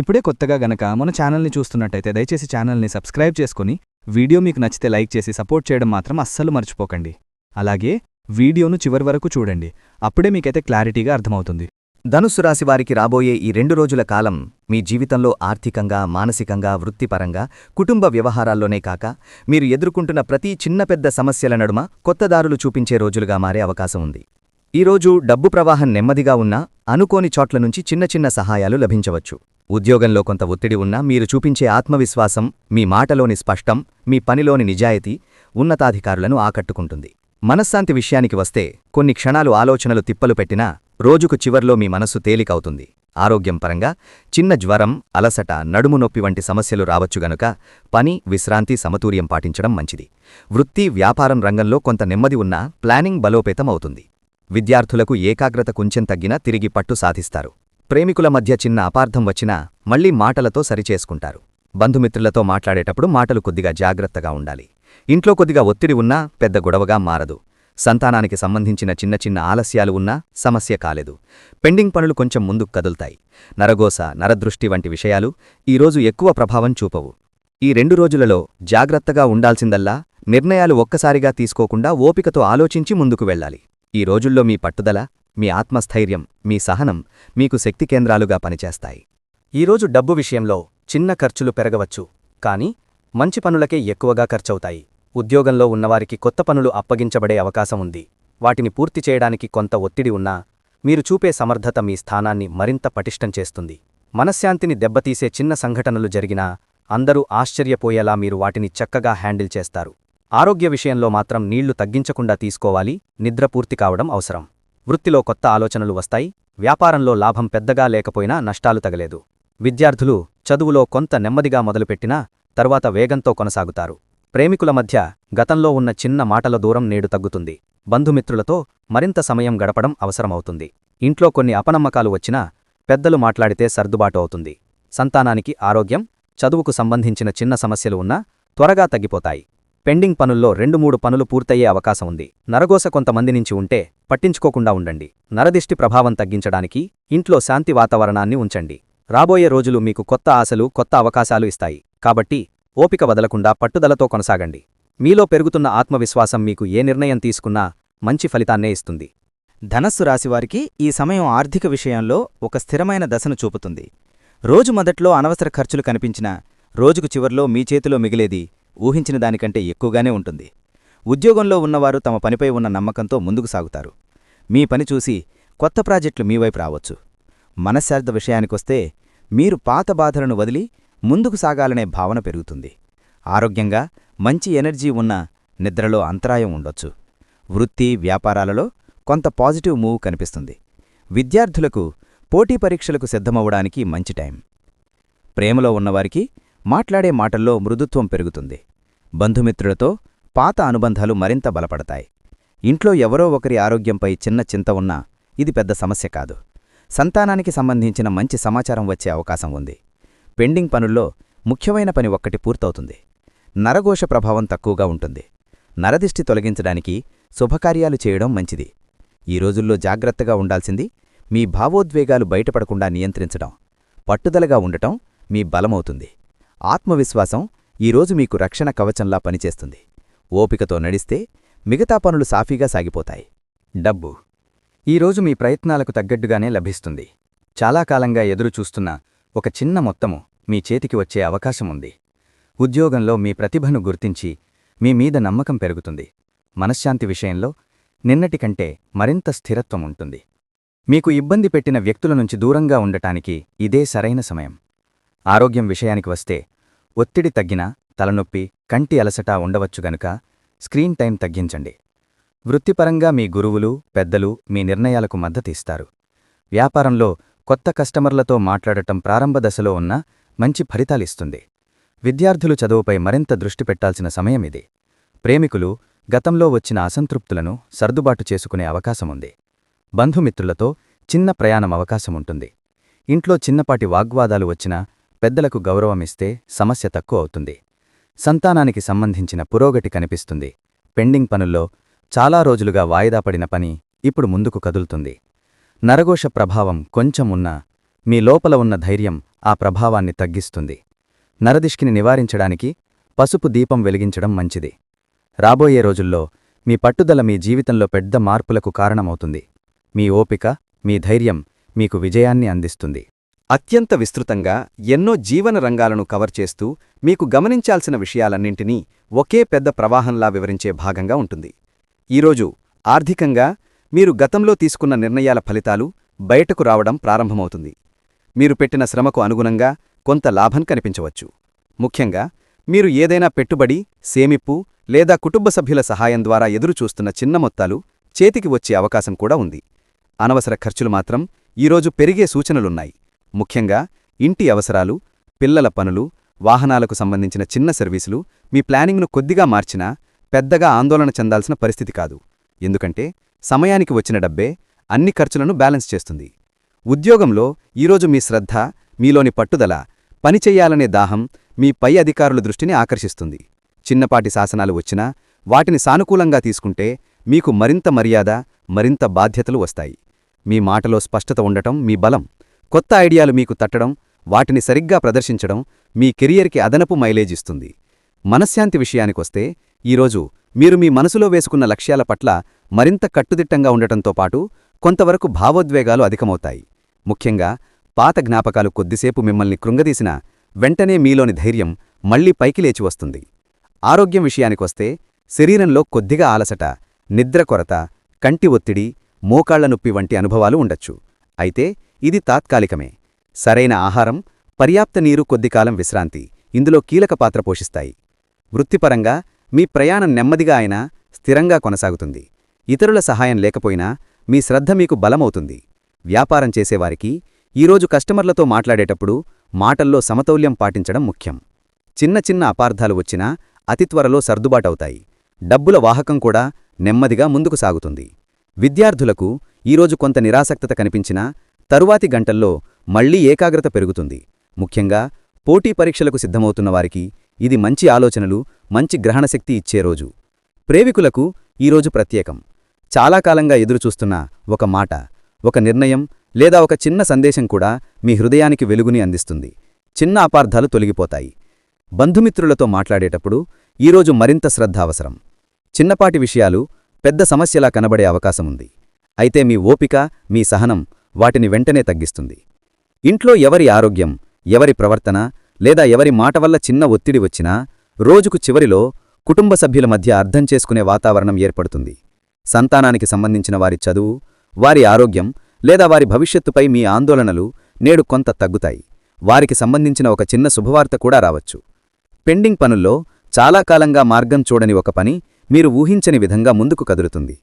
ఇప్పుడే కొత్తగా గనక మన ఛానల్ని చూస్తున్నట్టయితే దయచేసి ఛానల్ని సబ్స్క్రైబ్ చేసుకుని వీడియో మీకు నచ్చితే లైక్ చేసి సపోర్ట్ చేయడం మాత్రం అస్సలు మర్చిపోకండి. అలాగే వీడియోను చివరి వరకు చూడండి. అప్పుడే మీకైతే క్లారిటీగా అర్థమవుతుంది. ధనుస్సు రాశి వారికి రాబోయే ఈ రెండు రోజుల కాలం మీ జీవితంలో ఆర్థికంగా మానసికంగా వృత్తిపరంగా కుటుంబ వ్యవహారాల్లోనే కాక మీరు ఎదుర్కొంటున్న ప్రతి చిన్న పెద్ద సమస్యల నడుమ కొత్తదారులు చూపించే రోజులుగా మారే అవకాశం ఉంది. ఈరోజు డబ్బు ప్రవాహం నెమ్మదిగా ఉన్నా అనుకోని చోట్ల నుంచి చిన్న చిన్న సహాయాలు లభించవచ్చు. ఉద్యోగంలో కొంత ఒత్తిడి ఉన్నా మీరు చూపించే ఆత్మవిశ్వాసం మీ మాటలోని స్పష్టం మీ పనిలోని నిజాయితీ ఉన్నతాధికారులను ఆకట్టుకుంటుంది. మనశ్శాంతి విషయానికి వస్తే కొన్ని క్షణాలు ఆలోచనలు తిప్పలు పెట్టినా రోజుకు చివర్లో మీ మనస్సు తేలికవుతుంది. ఆరోగ్యం పరంగా చిన్న జ్వరం అలసట నడుము నొప్పి వంటి సమస్యలు రావచ్చు గనుక పని విశ్రాంతి సమతూర్యం పాటించడం మంచిది. వృత్తి వ్యాపారం రంగంలో కొంత నెమ్మది ఉన్నా ప్లానింగ్ బలోపేతం అవుతుంది విద్యార్థులకు ఏకాగ్రత కొంచెం తగ్గినా తిరిగి పట్టు సాధిస్తారు. ప్రేమికుల మధ్య చిన్న అపార్థం వచ్చినా మళ్ళీ మాటలతో సరిచేసుకుంటారు. బంధుమిత్రులతో మాట్లాడేటప్పుడు మాటలు కొద్దిగా జాగ్రత్తగా ఉండాలి. ఇంట్లో కొద్దిగా ఒత్తిడి ఉన్నా పెద్ద గొడవగా మారదు. సంతానానికి సంబంధించిన చిన్న చిన్న ఆలస్యాలు ఉన్నా సమస్య కాలేదు. పెండింగ్ పనులు కొంచెం ముందుకు కదులుతాయి. నరగోస నరదృష్టి వంటి విషయాలు ఈరోజు ఎక్కువ ప్రభావం చూపవు. ఈ రెండు రోజులలో జాగ్రత్తగా ఉండాల్సిందల్లా నిర్ణయాలు ఒక్కసారిగా తీసుకోకుండా ఓపికతో ఆలోచించి ముందుకు వెళ్ళాలి. ఈ రోజుల్లో మీ పట్టుదల మీ ఆత్మస్థైర్యం మీ సహనం మీకు శక్తి కేంద్రాలుగా పనిచేస్తాయి. ఈరోజు డబ్బు విషయంలో చిన్న ఖర్చులు పెరగవచ్చు కాని మంచి పనులకే ఎక్కువగా ఖర్చవుతాయి. ఉద్యోగంలో ఉన్నవారికి కొత్త పనులు అప్పగించబడే అవకాశం ఉంది. వాటిని పూర్తి చేయడానికి కొంత ఒత్తిడి ఉన్నా మీరు చూపే సమర్థత మీ స్థానాన్ని మరింత పటిష్టం చేస్తుంది. మనశ్శాంతిని దెబ్బతీసే చిన్న సంఘటనలు జరిగినా అందరూ ఆశ్చర్యపోయేలా మీరు వాటిని చక్కగా హ్యాండిల్ చేస్తారు. ఆరోగ్య విషయంలో మాత్రం నీళ్ళు తగ్గించకుండా తీసుకోవాలి నిద్ర పూర్తి కావడం అవసరం. వృత్తిలో కొత్త ఆలోచనలు వస్తాయి వ్యాపారంలో లాభం పెద్దగా లేకపోయినా నష్టాలు తగలేదు. విద్యార్థులు చదువులో కొంత నెమ్మదిగా మొదలుపెట్టినా తర్వాత వేగంతో కొనసాగుతారు. ప్రేమికుల మధ్య గతంలో ఉన్న చిన్న మాటల దూరం నేడు తగ్గుతుంది. బంధుమిత్రులతో మరింత సమయం గడపడం అవసరమవుతుంది. ఇంట్లో కొన్ని అపనమ్మకాలు వచ్చినా పెద్దలు మాట్లాడితే సర్దుబాటు అవుతుంది. సంతానానికి ఆరోగ్యం చదువుకు సంబంధించిన చిన్న సమస్యలు ఉన్నా త్వరగా తగ్గిపోతాయి. పెండింగ్ పనుల్లో రెండు మూడు పనులు పూర్తయ్యే అవకాశం ఉంది. నరగోస కొంతమంది నుంచి ఉంటే పట్టించుకోకుండా ఉండండి. నరదిష్టి ప్రభావం తగ్గించడానికి ఇంట్లో శాంతి వాతావరణాన్ని ఉంచండి. రాబోయే రోజులు మీకు కొత్త ఆశలు కొత్త అవకాశాలు ఇస్తాయి. కాబట్టి ఓపిక వదలకుండా పట్టుదలతో కొనసాగండి. మీలో పెరుగుతున్న ఆత్మవిశ్వాసం మీకు ఏ నిర్ణయం తీసుకున్నా మంచి ఫలితాన్నే ఇస్తుంది. ధనస్సు రాశివారికి ఈ సమయం ఆర్థిక విషయంలో ఒక స్థిరమైన దశను చూపుతుంది. రోజు మొదట్లో అనవసర ఖర్చులు కనిపించినా రోజుకు చివర్లో మీ చేతిలో మిగిలేది ఊహించిన దానికంటే ఎక్కువగానే ఉంటుంది. ఉద్యోగంలో ఉన్నవారు తమ పనిపై ఉన్న నమ్మకంతో ముందుకు సాగుతారు. మీ పని చూసి కొత్త ప్రాజెక్టులు మీవైపు రావచ్చు. మనశ్శార్థ విషయానికొస్తే మీరు పాత బాధలను వదిలి ముందుకు సాగాలనే భావన పెరుగుతుంది. ఆరోగ్యంగా మంచి ఎనర్జీ ఉన్న నిద్రలో అంతరాయం ఉండొచ్చు. వృత్తి వ్యాపారాలలో కొంత పాజిటివ్ మూవ్ కనిపిస్తుంది. విద్యార్థులకు పోటీ పరీక్షలకు సిద్ధమవడానికి మంచి టైం. ప్రేమలో ఉన్నవారికి మాట్లాడే మాటల్లో మృదుత్వం పెరుగుతుంది. బంధుమిత్రులతో పాత అనుబంధాలు మరింత బలపడతాయి. ఇంట్లో ఎవరో ఒకరి ఆరోగ్యంపై చిన్న చింత ఉన్నా ఇది పెద్ద సమస్య కాదు. సంతానానికి సంబంధించిన మంచి సమాచారం వచ్చే అవకాశం ఉంది. పెండింగ్ పనుల్లో ముఖ్యమైన పని ఒక్కటి పూర్తవుతుంది. నరఘోష ప్రభావం తక్కువగా ఉంటుంది. నరదిష్టి తొలగించడానికి శుభకార్యాలు చేయడం మంచిది. ఈ రోజుల్లో జాగ్రత్తగా ఉండాల్సింది మీ భావోద్వేగాలు బయటపడకుండా నియంత్రించడం. పట్టుదలగా ఉండటం మీ బలమవుతుంది. ఆత్మవిశ్వాసం ఈరోజు మీకు రక్షణ కవచంలా పనిచేస్తుంది. ఓపికతో నడిస్తే మిగతా పనులు సాఫీగా సాగిపోతాయి. డబ్బు. ఈరోజు మీ ప్రయత్నాలకు తగ్గట్టుగానే లభిస్తుంది. చాలా కాలంగా ఎదురుచూస్తున్న ఒక చిన్న మొత్తము మీ చేతికి వచ్చే అవకాశముంది ఉద్యోగంలో మీ ప్రతిభను గుర్తించి మీ మీద నమ్మకం పెరుగుతుంది. మనశ్శాంతి విషయంలో నిన్నటికంటే మరింత స్థిరత్వం ఉంటుంది. మీకు ఇబ్బంది పెట్టిన వ్యక్తుల నుంచి దూరంగా ఉండటానికి ఇదే సరైన సమయం. ఆరోగ్యం విషయానికి వస్తే ఒత్తిడి తగ్గినా తలనొప్పి కంటి అలసట ఉండవచ్చు గనుక స్క్రీన్ టైం తగ్గించండి. వృత్తిపరంగా మీ గురువులు పెద్దలు మీ నిర్ణయాలకు మద్దతిస్తారు వ్యాపారంలో కొత్త కస్టమర్లతో మాట్లాడటం ప్రారంభ దశలో ఉన్న మంచి ఫలితాలిస్తుంది విద్యార్థులు చదువుపై మరింత దృష్టి పెట్టాల్సిన సమయమిది ప్రేమికులు గతంలో వచ్చిన అసంతృప్తులను సర్దుబాటు చేసుకునే అవకాశముంది బంధుమిత్రులతో చిన్న ప్రయాణం అవకాశముంటుంది ఇంట్లో చిన్నపాటి వాగ్వాదాలు వచ్చినా పెద్దలకు గౌరవమిస్తే సమస్య తక్కువ అవుతుంది. సంతానానికి సంబంధించిన పురోగతి కనిపిస్తుంది. పెండింగ్ పనుల్లో చాలా రోజులుగా వాయిదాపడిన పని ఇప్పుడు ముందుకు కదులుతుంది. నరఘోష ప్రభావం కొంచెం ఉన్నా మీ లోపల ఉన్న ధైర్యం ఆ ప్రభావాన్ని తగ్గిస్తుంది. నరదిష్కిని నివారించడానికి పసుపు దీపం వెలిగించడం మంచిది. రాబోయే రోజుల్లో మీ పట్టుదల మీ జీవితంలో పెద్ద మార్పులకు కారణమవుతుంది. మీ ఓపిక మీ ధైర్యం మీకు విజయాన్ని అందిస్తుంది. అత్యంత విస్తృతంగా ఎన్నో జీవన రంగాలను కవర్ చేస్తూ మీకు గమనించాల్సిన విషయాలన్నింటినీ ఒకే పెద్ద ప్రవాహంలా వివరించే భాగంగా ఉంటుంది. ఈరోజు ఆర్థికంగా మీరు గతంలో తీసుకున్న నిర్ణయాల ఫలితాలు బయటకు రావడం ప్రారంభమవుతుంది. మీరు పెట్టిన శ్రమకు అనుగుణంగా కొంత లాభం కనిపించవచ్చు. ముఖ్యంగా మీరు ఏదైనా పెట్టుబడి సేమిప్పు లేదా కుటుంబ సభ్యుల సహాయం ద్వారా ఎదురుచూస్తున్న చిన్న మొత్తాలు చేతికి వచ్చే అవకాశం కూడా ఉంది. అనవసర ఖర్చులు మాత్రం ఈరోజు పెరిగే సూచనలున్నాయి. ముఖ్యంగా ఇంటి అవసరాలు పిల్లల పనులు వాహనాలకు సంబంధించిన చిన్న సర్వీసులు మీ ప్లానింగ్ను కొద్దిగా మార్చినా పెద్దగా ఆందోళన చెందాల్సిన పరిస్థితి కాదు. ఎందుకంటే సమయానికి వచ్చిన డబ్బే అన్ని ఖర్చులను బ్యాలెన్స్ చేస్తుంది. ఉద్యోగంలో ఈరోజు మీ శ్రద్ధ మీలోని పట్టుదల పనిచెయ్యాలనే దాహం మీ పై అధికారుల దృష్టిని ఆకర్షిస్తుంది. చిన్నపాటి శాసనాలు వచ్చినా వాటిని సానుకూలంగా తీసుకుంటే మీకు మరింత మర్యాద మరింత బాధ్యతలు వస్తాయి. మీ మాటలో స్పష్టత ఉండటం మీ బలం. కొత్త ఐడియాలు మీకు తట్టడం వాటిని సరిగ్గా ప్రదర్శించడం మీ కెరియర్కి అదనపు మైలేజ్ ఇస్తుంది. మనశ్శాంతి విషయానికొస్తే ఈరోజు మీరు మీ మనసులో వేసుకున్న లక్ష్యాల పట్ల మరింత కట్టుదిట్టంగా ఉండటంతో పాటు కొంతవరకు భావోద్వేగాలు అధికమవుతాయి. ముఖ్యంగా పాత జ్ఞాపకాలు కొద్దిసేపు మిమ్మల్ని కృంగదీసినా వెంటనే మీలోని ధైర్యం మళ్ళీ పైకి లేచి వస్తుంది. ఆరోగ్యం విషయానికొస్తే శరీరంలో కొద్దిగా ఆలసట నిద్ర కొరత కంటి ఒత్తిడి మోకాళ్ళ నొప్పి వంటి అనుభవాలు ఉండొచ్చు. అయితే ఇది తాత్కాలికమే. సరైన ఆహారం పర్యాప్త నీరు కొద్దికాలం విశ్రాంతి ఇందులో కీలక పాత్ర పోషిస్తాయి. వృత్తిపరంగా మీ ప్రయాణం నెమ్మదిగా అయినా స్థిరంగా కొనసాగుతుంది. ఇతరుల సహాయం లేకపోయినా మీ శ్రద్ధ మీకు బలమవుతుంది. వ్యాపారం చేసేవారికి ఈరోజు కస్టమర్లతో మాట్లాడేటప్పుడు మాటల్లో సమతౌల్యం పాటించడం ముఖ్యం. చిన్న చిన్న అపార్థాలు వచ్చినా అతి త్వరలో సర్దుబాటవుతాయి. డబ్బుల వాహకం కూడా నెమ్మదిగా ముందుకు సాగుతుంది. విద్యార్థులకు ఈరోజు కొంత నిరాసక్తత కనిపించినా తరువాతి గంటల్లో మళ్ళీ ఏకాగ్రత పెరుగుతుంది. ముఖ్యంగా పోటీ పరీక్షలకు సిద్ధమవుతున్న వారికి ఇది మంచి ఆలోచనలు మంచి గ్రహణశక్తి ఇచ్చే రోజు. ప్రేమికులకు ఈరోజు ప్రత్యేకం. చాలా కాలంగా ఎదురుచూస్తున్న ఒక మాట ఒక నిర్ణయం లేదా ఒక చిన్న సందేశం కూడా మీ హృదయానికి వెలుగుని అందిస్తుంది. చిన్న అపార్థాలు తొలగిపోతాయి. బంధుమిత్రులతో మాట్లాడేటప్పుడు ఈరోజు మరింత శ్రద్ధ అవసరం. చిన్నపాటి విషయాలు పెద్ద సమస్యలా కనబడే అవకాశముంది. అయితే మీ ఓపిక మీ సహనం వాటిని వెంటనే తగ్గిస్తుంది. ఇంట్లో ఎవరి ఆరోగ్యం ఎవరి ప్రవర్తన లేదా ఎవరి మాట వల్ల చిన్న ఒత్తిడి వచ్చినా రోజుకు చివరిలో కుటుంబ సభ్యుల మధ్య అర్థం చేసుకునే వాతావరణం ఏర్పడుతుంది. సంతానానికి సంబంధించిన వారి చదువు వారి ఆరోగ్యం లేదా వారి భవిష్యత్తుపై మీ ఆందోళనలు నేడు కొంత తగ్గుతాయి. వారికి సంబంధించిన ఒక చిన్న శుభవార్త కూడా రావచ్చు. పెండింగ్ పనుల్లో చాలా కాలంగా మార్గం చూడని ఒక పని మీరు ఊహించని విధంగా ముందుకు కదులుతుంది.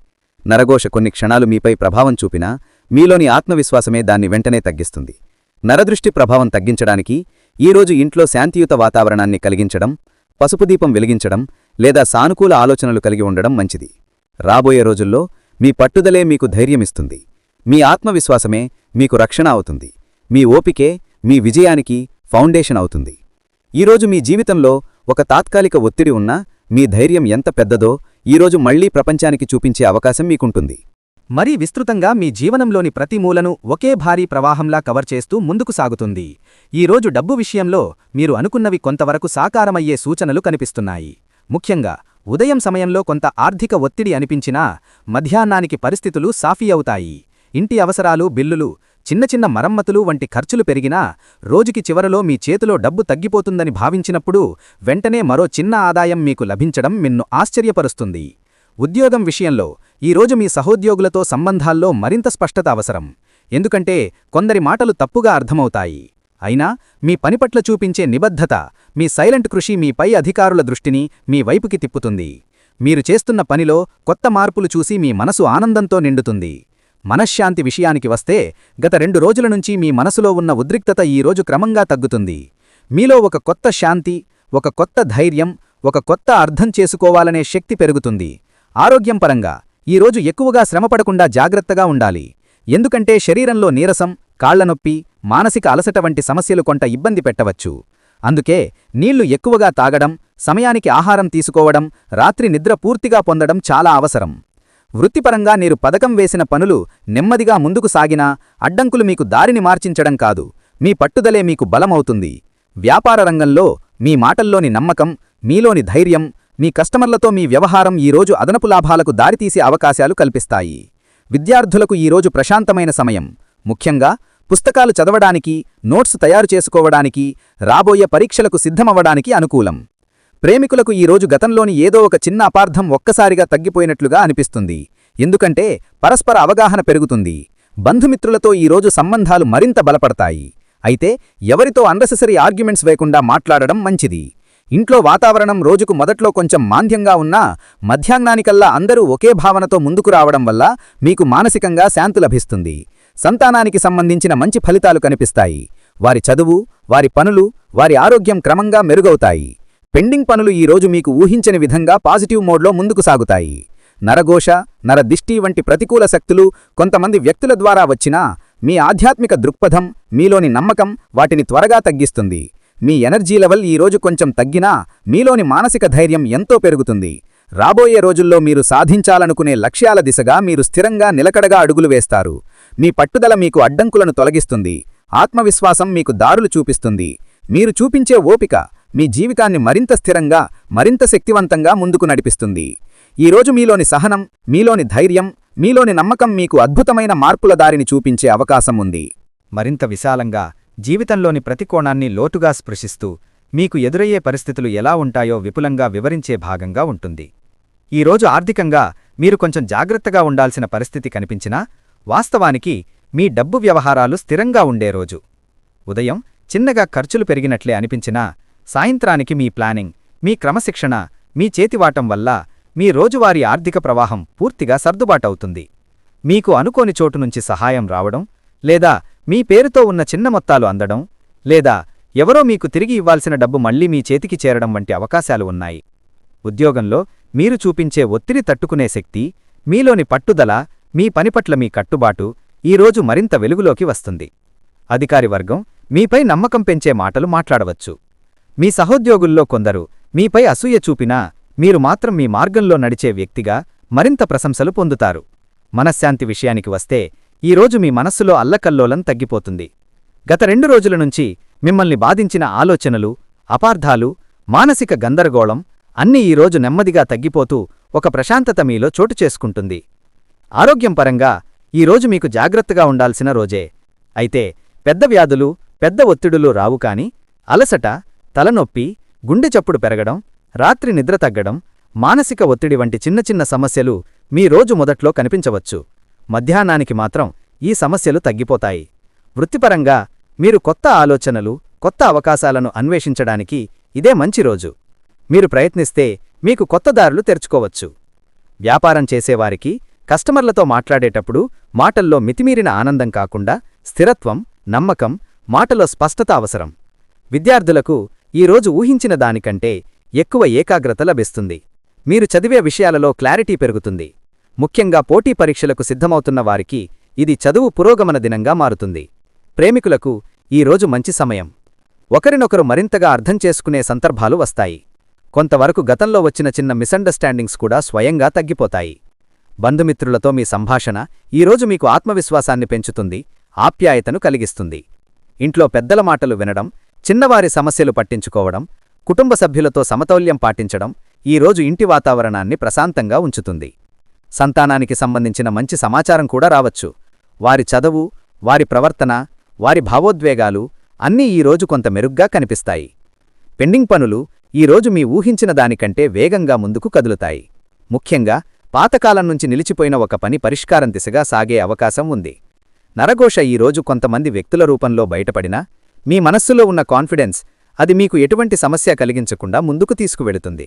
నరఘోష కొన్ని క్షణాలు మీపై ప్రభావం చూపినా మీలోని ఆత్మవిశ్వాసమే దాన్ని వెంటనే తగ్గిస్తుంది. నరదృష్టి ప్రభావం తగ్గించడానికి ఈరోజు ఇంట్లో శాంతియుత వాతావరణాన్ని కలిగించడం పసుపుదీపం వెలిగించడం లేదా సానుకూల ఆలోచనలు కలిగి ఉండడం మంచిది. రాబోయే రోజుల్లో మీ పట్టుదలే మీకు ధైర్యమిస్తుంది. మీ ఆత్మవిశ్వాసమే మీకు రక్షణ అవుతుంది. మీ ఓపికే మీ విజయానికి ఫౌండేషన్ అవుతుంది. ఈరోజు మీ జీవితంలో ఒక తాత్కాలిక ఒత్తిడి ఉన్నా మీ ధైర్యం ఎంత పెద్దదో ఈరోజు మళ్ళీ ప్రపంచానికి చూపించే అవకాశం మీకుంటుంది. మరీ విస్తృతంగా మీ జీవనంలోని ప్రతి మూలను ఒకే భారీ ప్రవాహంలా కవర్ చేస్తూ ముందుకు సాగుతుంది. ఈరోజు డబ్బు విషయంలో మీరు అనుకున్నవి కొంతవరకు సాకారమయ్యే సూచనలు కనిపిస్తున్నాయి. ముఖ్యంగా ఉదయం సమయంలో కొంత ఆర్థిక ఒత్తిడి అనిపించినా మధ్యాహ్నానికి పరిస్థితులు సాఫీ అవుతాయి. ఇంటి అవసరాలు బిల్లులు చిన్న చిన్న మరమ్మతులు వంటి ఖర్చులు పెరిగినా రోజుకి చివరలో మీ చేతిలో డబ్బు తగ్గిపోతుందని భావించినప్పుడు వెంటనే మరో చిన్న ఆదాయం మీకు లభించడం మిన్ను ఆశ్చర్యపరుస్తుంది. ఉద్యోగం విషయంలో ఈరోజు మీ సహోద్యోగులతో సంబంధాల్లో మరింత స్పష్టత అవసరం. ఎందుకంటే కొందరి మాటలు తప్పుగా అర్థమవుతాయి. అయినా మీ పనిపట్ల చూపించే నిబద్ధత మీ సైలెంట్ కృషి మీ పై అధికారుల దృష్టిని మీ వైపుకి తిప్పుతుంది. మీరు చేస్తున్న పనిలో కొత్త మార్పులు చూసి మీ మనసు ఆనందంతో నిండుతుంది. మనశ్శాంతి విషయానికి వస్తే గత రెండు రోజుల నుంచి మీ మనసులో ఉన్న ఉద్రిక్తత ఈరోజు క్రమంగా తగ్గుతుంది. మీలో ఒక కొత్త శాంతి ఒక కొత్త ధైర్యం ఒక కొత్త అర్థం చేసుకోవాలనే శక్తి పెరుగుతుంది. ఆరోగ్యం పరంగా ఈరోజు ఎక్కువగా శ్రమపడకుండా జాగ్రత్తగా ఉండాలి. ఎందుకంటే శరీరంలో నీరసం కాళ్ళనొప్పి మానసిక అలసట వంటి సమస్యలు కొంట ఇబ్బంది పెట్టవచ్చు. అందుకే నీళ్ళు ఎక్కువగా తాగడం సమయానికి ఆహారం తీసుకోవడం రాత్రి నిద్ర పూర్తిగా పొందడం చాలా అవసరం. వృత్తిపరంగా మీరు పథకం వేసిన పనులు నెమ్మదిగా ముందుకు సాగినా అడ్డంకులు మీకు దారిని మార్చించడం కాదు. మీ పట్టుదలే మీకు బలమవుతుంది. వ్యాపార రంగంలో మీ మాటల్లోని నమ్మకం మీలోని ధైర్యం మీ కస్టమర్లతో మీ వ్యవహారం ఈరోజు అదనపు లాభాలకు దారితీసే అవకాశాలు కల్పిస్తాయి. విద్యార్థులకు ఈరోజు ప్రశాంతమైన సమయం. ముఖ్యంగా పుస్తకాలు చదవడానికి నోట్స్ తయారు చేసుకోవడానికి రాబోయే పరీక్షలకు సిద్ధమవ్వడానికి అనుకూలం. ప్రేమికులకు ఈరోజు గతంలోని ఏదో ఒక చిన్న అపార్థం ఒక్కసారిగా తగ్గిపోయినట్లుగా అనిపిస్తుంది. ఎందుకంటే పరస్పర అవగాహన పెరుగుతుంది. బంధుమిత్రులతో ఈరోజు సంబంధాలు మరింత బలపడతాయి. అయితే ఎవరితో అన్నెసెసరీ ఆర్గ్యుమెంట్స్ వేయకుండా మాట్లాడడం మంచిది. ఇంట్లో వాతావరణం రోజుకు మొదట్లో కొంచెం మాంద్యంగా ఉన్నా మధ్యాహ్నానికల్లా అందరూ ఒకే భావనతో ముందుకు రావడం వల్ల మీకు మానసికంగా శాంతి లభిస్తుంది. సంతానానికి సంబంధించిన మంచి ఫలితాలు కనిపిస్తాయి. వారి చదువు వారి పనులు వారి ఆరోగ్యం క్రమంగా మెరుగవుతాయి. పెండింగ్ పనులు ఈరోజు మీకు ఊహించని విధంగా పాజిటివ్ మోడ్లో ముందుకు సాగుతాయి. నరఘోష నరదిష్టి వంటి ప్రతికూల శక్తులు కొంతమంది వ్యక్తుల ద్వారా వచ్చినా మీ ఆధ్యాత్మిక దృక్పథం మీలోని నమ్మకం వాటిని త్వరగా తగ్గిస్తుంది. మీ ఎనర్జీ లెవెల్ ఈరోజు కొంచెం తగ్గినా మీలోని మానసిక ధైర్యం ఎంతో పెరుగుతుంది. రాబోయే రోజుల్లో మీరు సాధించాలనుకునే లక్ష్యాల దిశగా మీరు స్థిరంగా నిలకడగా అడుగులు వేస్తారు. మీ పట్టుదల మీకు అడ్డంకులను తొలగిస్తుంది. ఆత్మవిశ్వాసం మీకు దారులు చూపిస్తుంది. మీరు చూపించే ఓపిక మీ జీవితాన్ని మరింత స్థిరంగా మరింత శక్తివంతంగా ముందుకు నడిపిస్తుంది. ఈరోజు మీలోని సహనం మీలోని ధైర్యం మీలోని నమ్మకం మీకు అద్భుతమైన మార్పుల దారిని చూపించే అవకాశం ఉంది. మరింత విశాలంగా జీవితంలోని ప్రతి కోణాన్ని లోతుగా స్పృశిస్తూ మీకు ఎదురయ్యే పరిస్థితులు ఎలా ఉంటాయో విపులంగా వివరించే భాగంగా ఉంటుంది. ఈరోజు ఆర్థికంగా మీరు కొంచెం జాగ్రత్తగా ఉండాల్సిన పరిస్థితి కనిపించినా వాస్తవానికి మీ డబ్బు వ్యవహారాలు స్థిరంగా ఉండే రోజు. ఉదయం చిన్నగా ఖర్చులు పెరిగినట్లే అనిపించినా సాయంత్రానికి మీ ప్లానింగ్ మీ క్రమశిక్షణ మీ చేతివాటం వల్ల మీ రోజువారీ ఆర్థిక ప్రవాహం పూర్తిగా సర్దుబాటవుతుంది. మీకు అనుకోని చోటు నుంచి సహాయం రావడం లేదా మీ పేరుతో ఉన్న చిన్న మొత్తాలు అందడం లేదా ఎవరో మీకు తిరిగి ఇవ్వాల్సిన డబ్బు మళ్ళీ మీ చేతికి చేరడం వంటి అవకాశాలు ఉన్నాయి. ఉద్యోగంలో మీరు చూపించే ఒత్తిడి తట్టుకునే శక్తి మీలోని పట్టుదల మీ పనిపట్ల మీ కట్టుబాటు ఈరోజు మరింత వెలుగులోకి వస్తుంది. అధికారి వర్గం మీపై నమ్మకం పెంచే మాటలు మాట్లాడవచ్చు. మీ సహోద్యోగుల్లో కొందరు మీపై అసూయ చూపినా మీరు మాత్రం మీ మార్గంలో నడిచే వ్యక్తిగా మరింత ప్రశంసలు పొందుతారు. మనశ్శాంతి విషయానికి వస్తే ఈరోజు మీ మనస్సులో అల్లకల్లోలం తగ్గిపోతుంది. గత రెండు రోజుల నుంచి మిమ్మల్ని బాధించిన ఆలోచనలు అపార్థాలు మానసిక గందరగోళం అన్నీ ఈరోజు నెమ్మదిగా తగ్గిపోతూ ఒక ప్రశాంతత మీలో చోటు చేసుకుంటుంది. ఆరోగ్యం పరంగా ఈరోజు మీకు జాగ్రత్తగా ఉండాల్సిన రోజే. అయితే పెద్ద వ్యాధులు పెద్ద ఒత్తిడులు రావు కాని అలసట తలనొప్పి గుండె చప్పుడు పెరగడం రాత్రి నిద్ర తగ్గడం మానసిక ఒత్తిడి వంటి చిన్న చిన్న సమస్యలు మీ రోజు మొదట్లో కనిపించవచ్చు. మధ్యాహ్నానికి మాత్రం ఈ సమస్యలు తగ్గిపోతాయి. వృత్తిపరంగా మీరు కొత్త ఆలోచనలు కొత్త అవకాశాలను అన్వేషించడానికి ఇదే మంచి రోజు. మీరు ప్రయత్నిస్తే మీకు కొత్త దారులు తెరుచుకోవచ్చు. వ్యాపారం చేసేవారికి కస్టమర్లతో మాట్లాడేటప్పుడు మాటల్లో మితిమీరిన ఆనందం కాకుండా స్థిరత్వం నమ్మకం మాటలో స్పష్టత అవసరం. విద్యార్థులకు ఈరోజు ఊహించిన దానికంటే ఎక్కువ ఏకాగ్రత లభిస్తుంది. మీరు చదివే విషయాలలో క్లారిటీ పెరుగుతుంది. ముఖ్యంగా పోటీ పరీక్షలకు సిద్ధమవుతున్న వారికి ఇది చదువు పురోగమన దినంగా మారుతుంది. ప్రేమికులకు ఈరోజు మంచి సమయం. ఒకరినొకరు మరింతగా అర్థం చేసుకునే సందర్భాలు వస్తాయి. కొంతవరకు గతంలో వచ్చిన చిన్న మిస్అండర్స్టాండింగ్స్ కూడా స్వయంగా తగ్గిపోతాయి. బంధుమిత్రులతో మీ సంభాషణ ఈరోజు మీకు ఆత్మవిశ్వాసాన్ని పెంచుతుంది ఆప్యాయతను కలిగిస్తుంది. ఇంట్లో పెద్దల మాటలు వినడం చిన్నవారి సమస్యలు పట్టించుకోవడం కుటుంబ సభ్యులతో సమతౌల్యం పాటించడం ఈరోజు ఇంటి వాతావరణాన్ని ప్రశాంతంగా ఉంచుతుంది. సంతానానికి సంబంధించిన మంచి సమాచారం కూడా రావచ్చు. వారి చదువు వారి ప్రవర్తన వారి భావోద్వేగాలు అన్నీ ఈరోజు కొంత మెరుగ్గా కనిపిస్తాయి. పెండింగ్ పనులు ఈరోజు మీ ఊహించిన దానికంటే వేగంగా ముందుకు కదులుతాయి. ముఖ్యంగా పాతకాలం నుంచి నిలిచిపోయిన ఒక పని పరిష్కారం దిశగా సాగే అవకాశం ఉంది. నరఘోష ఈరోజు కొంతమంది వ్యక్తుల రూపంలో బయటపడినా మీ మనస్సులో ఉన్న కాన్ఫిడెన్స్ అది మీకు ఎటువంటి సమస్య కలిగించకుండా ముందుకు తీసుకువెడుతుంది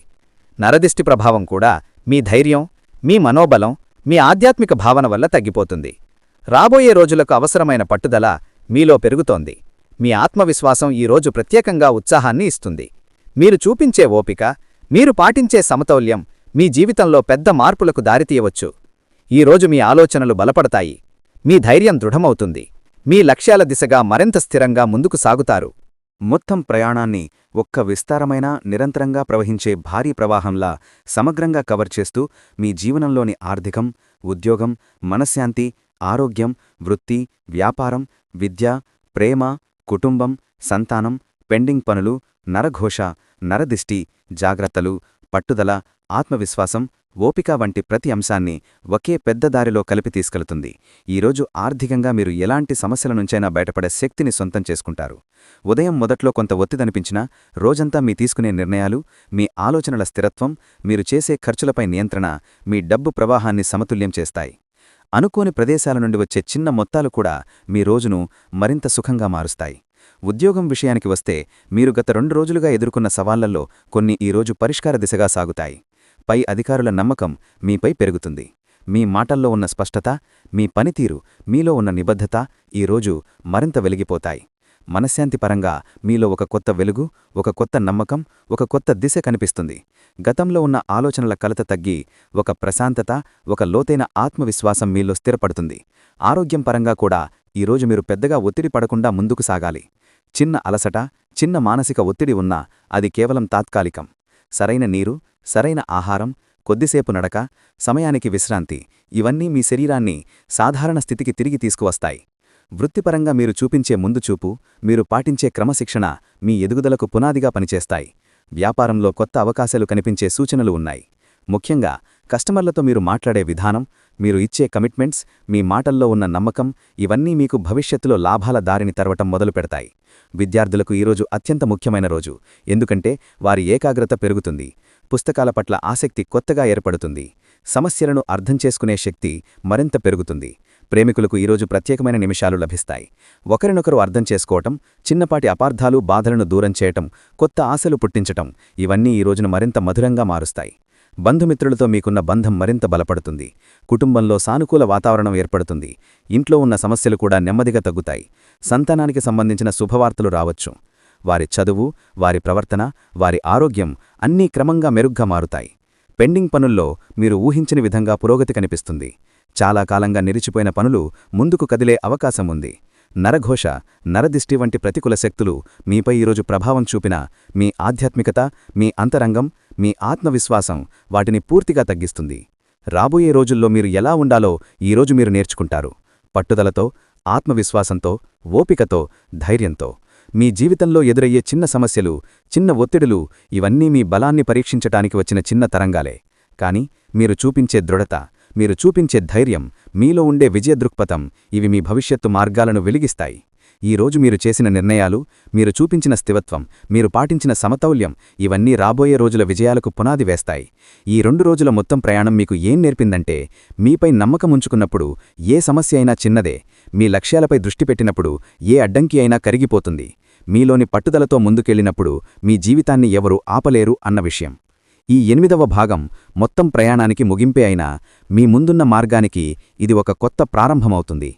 నరదిష్టి ప్రభావం కూడా మీ ధైర్యం మీ మనోబలం మీ ఆధ్యాత్మిక భావన వల్ల తగ్గిపోతుంది. రాబోయే రోజులకు అవసరమైన పట్టుదల మీలో పెరుగుతోంది. మీ ఆత్మవిశ్వాసం ఈరోజు ప్రత్యేకంగా ఉత్సాహాన్ని ఇస్తుంది. మీరు చూపించే ఓపిక మీరు పాటించే సమతౌల్యం మీ జీవితంలో పెద్ద మార్పులకు దారితీయవచ్చు. ఈరోజు మీ ఆలోచనలు బలపడతాయి. మీ ధైర్యం దృఢమవుతుంది. మీ లక్ష్యాల దిశగా మరింత స్థిరంగా ముందుకు సాగుతారు. మొత్తం ప్రయాణాన్ని ఒక్క విస్తారమైన నిరంతరంగా ప్రవహించే భారీ ప్రవాహంలా సమగ్రంగా కవర్ చేస్తూ మీ జీవనంలోని ఆర్థికం ఉద్యోగం మనశ్శాంతి ఆరోగ్యం వృత్తి వ్యాపారం విద్య ప్రేమ కుటుంబం సంతానం పెండింగ్ పనులు నరఘోష నరదిష్టి జాగ్రత్తలు పట్టుదల ఆత్మవిశ్వాసం ఓపిక వంటి ప్రతి అంశాన్ని ఒకే పెద్ద దారిలో కలిపి తీసుకెళుతుంది. ఈరోజు ఆర్థికంగా మీరు ఎలాంటి సమస్యల నుంచైనా బయటపడే శక్తిని సొంతం చేసుకుంటారు. ఉదయం మొదట్లో కొంత ఒత్తిదనిపించినా రోజంతా మీ తీసుకునే నిర్ణయాలు మీ ఆలోచనల స్థిరత్వం మీరు చేసే ఖర్చులపై నియంత్రణ మీ డబ్బు ప్రవాహాన్ని సమతుల్యం చేస్తాయి. అనుకోని ప్రదేశాల నుండి వచ్చే చిన్న మొత్తాలు కూడా మీ రోజును మరింత సుఖంగా మారుస్తాయి. ఉద్యోగం విషయానికి వస్తే మీరు గత రెండు రోజులుగా ఎదుర్కొన్న సవాళ్ళలో కొన్ని ఈరోజు పరిష్కార దిశగా సాగుతాయి. పై అధికారుల నమ్మకం మీపై పెరుగుతుంది. మీ మాటల్లో ఉన్న స్పష్టత మీ పనితీరు మీలో ఉన్న నిబద్ధత ఈరోజు మరింత వెలిగిపోతాయి. మనశ్శాంతి పరంగా మీలో ఒక కొత్త వెలుగు ఒక కొత్త నమ్మకం ఒక కొత్త దిశ కనిపిస్తుంది. గతంలో ఉన్న ఆలోచనల కలత తగ్గి ఒక ప్రశాంతత ఒక లోతైన ఆత్మవిశ్వాసం మీలో స్థిరపడుతుంది. ఆరోగ్యం పరంగా కూడా ఈరోజు మీరు పెద్దగా ఒత్తిడి పడకుండా ముందుకు సాగాలి. చిన్న అలసట చిన్న మానసిక ఒత్తిడి ఉన్నా అది కేవలం తాత్కాలికం. సరైన నీరు సరైన ఆహారం కొద్దిసేపు నడక సమయానికి విశ్రాంతి ఇవన్నీ మీ శరీరాన్ని సాధారణ స్థితికి తిరిగి తీసుకువస్తాయి. వృత్తిపరంగా మీరు చూపించే ముందుచూపు మీరు పాటించే క్రమశిక్షణ మీ ఎదుగుదలకు పునాదిగా పనిచేస్తాయి. వ్యాపారంలో కొత్త అవకాశాలు కనిపించే సూచనలు ఉన్నాయి. ముఖ్యంగా కస్టమర్లతో మీరు మాట్లాడే విధానం మీరు ఇచ్చే కమిట్మెంట్స్ మీ మాటల్లో ఉన్న నమ్మకం ఇవన్నీ మీకు భవిష్యత్తులో లాభాల దారిని తెరవటం మొదలుపెడతాయి విద్యార్థులకు ఈరోజు అత్యంత ముఖ్యమైన రోజు ఎందుకంటే వారి ఏకాగ్రత పెరుగుతుంది. పుస్తకాల పట్ల ఆసక్తి కొత్తగా ఏర్పడుతుంది. సమస్యలను అర్థం చేసుకునే శక్తి మరింత పెరుగుతుంది. ప్రేమికులకు ఈరోజు ప్రత్యేకమైన నిమిషాలు లభిస్తాయి. ఒకరినొకరు అర్థం చేసుకోవటం చిన్నపాటి అపార్థాలు బాధలను దూరం చేయటం కొత్త ఆశలు పుట్టించటం ఇవన్నీ ఈ రోజును మరింత మధురంగా మారుస్తాయి. బంధుమిత్రులతో మీకున్న బంధం మరింత బలపడుతుంది. కుటుంబంలో సానుకూల వాతావరణం ఏర్పడుతుంది. ఇంట్లో ఉన్న సమస్యలు కూడా నెమ్మదిగా తగ్గుతాయి. సంతానానికి సంబంధించిన శుభవార్తలు రావచ్చు. వారి చదువు వారి ప్రవర్తన వారి ఆరోగ్యం అన్నీ క్రమంగా మెరుగ్గా మారుతాయి. పెండింగ్ పనుల్లో మీరు ఊహించని విధంగా పురోగతి కనిపిస్తుంది. చాలా కాలంగా నిలిచిపోయిన పనులు ముందుకు కదిలే అవకాశం ఉంది. నరఘోష నరదిష్టి వంటి ప్రతికూల శక్తులు మీపై ఈరోజు ప్రభావం చూపిన మీ ఆధ్యాత్మికత మీ అంతరంగం మీ ఆత్మవిశ్వాసం వాటిని పూర్తిగా తగ్గిస్తుంది. రాబోయే రోజుల్లో మీరు ఎలా ఉండాలో ఈరోజు మీరు నేర్చుకుంటారు. పట్టుదలతో ఆత్మవిశ్వాసంతో ఓపికతో ధైర్యంతో. మీ జీవితంలో ఎదురయ్యే చిన్న సమస్యలు చిన్న ఒత్తిడులు ఇవన్నీ మీ బలాన్ని పరీక్షించటానికి వచ్చిన చిన్న తరంగాలే. కాని మీరు చూపించే దృఢత మీరు చూపించే ధైర్యం మీలో ఉండే విజయ దృక్పథం ఇవి మీ భవిష్యత్తు మార్గాలను వెలిగిస్తాయి. ఈరోజు మీరు చేసిన నిర్ణయాలు మీరు చూపించిన స్థివత్వం మీరు పాటించిన సమతౌల్యం ఇవన్నీ రాబోయే రోజుల విజయాలకు పునాది వేస్తాయి. ఈ రెండు రోజుల మొత్తం ప్రయాణం మీకు ఏం నేర్పిందంటే మీపై నమ్మకం ఉంచుకున్నప్పుడు ఏ సమస్య అయినా చిన్నదే మీ లక్ష్యాలపై దృష్టి పెట్టినప్పుడు ఏ అడ్డంకి అయినా కరిగిపోతుంది. మీలోని పట్టుదలతో ముందుకెళ్ళినప్పుడు మీ జీవితాన్ని ఎవరూ ఆపలేరు అన్న విషయం. ఈ ఎనిమిదవ భాగం మొత్తం ప్రయాణానికి ముగింపే అయినా మీ ముందున్న మార్గానికి ఇది ఒక కొత్త ప్రారంభమవుతుంది.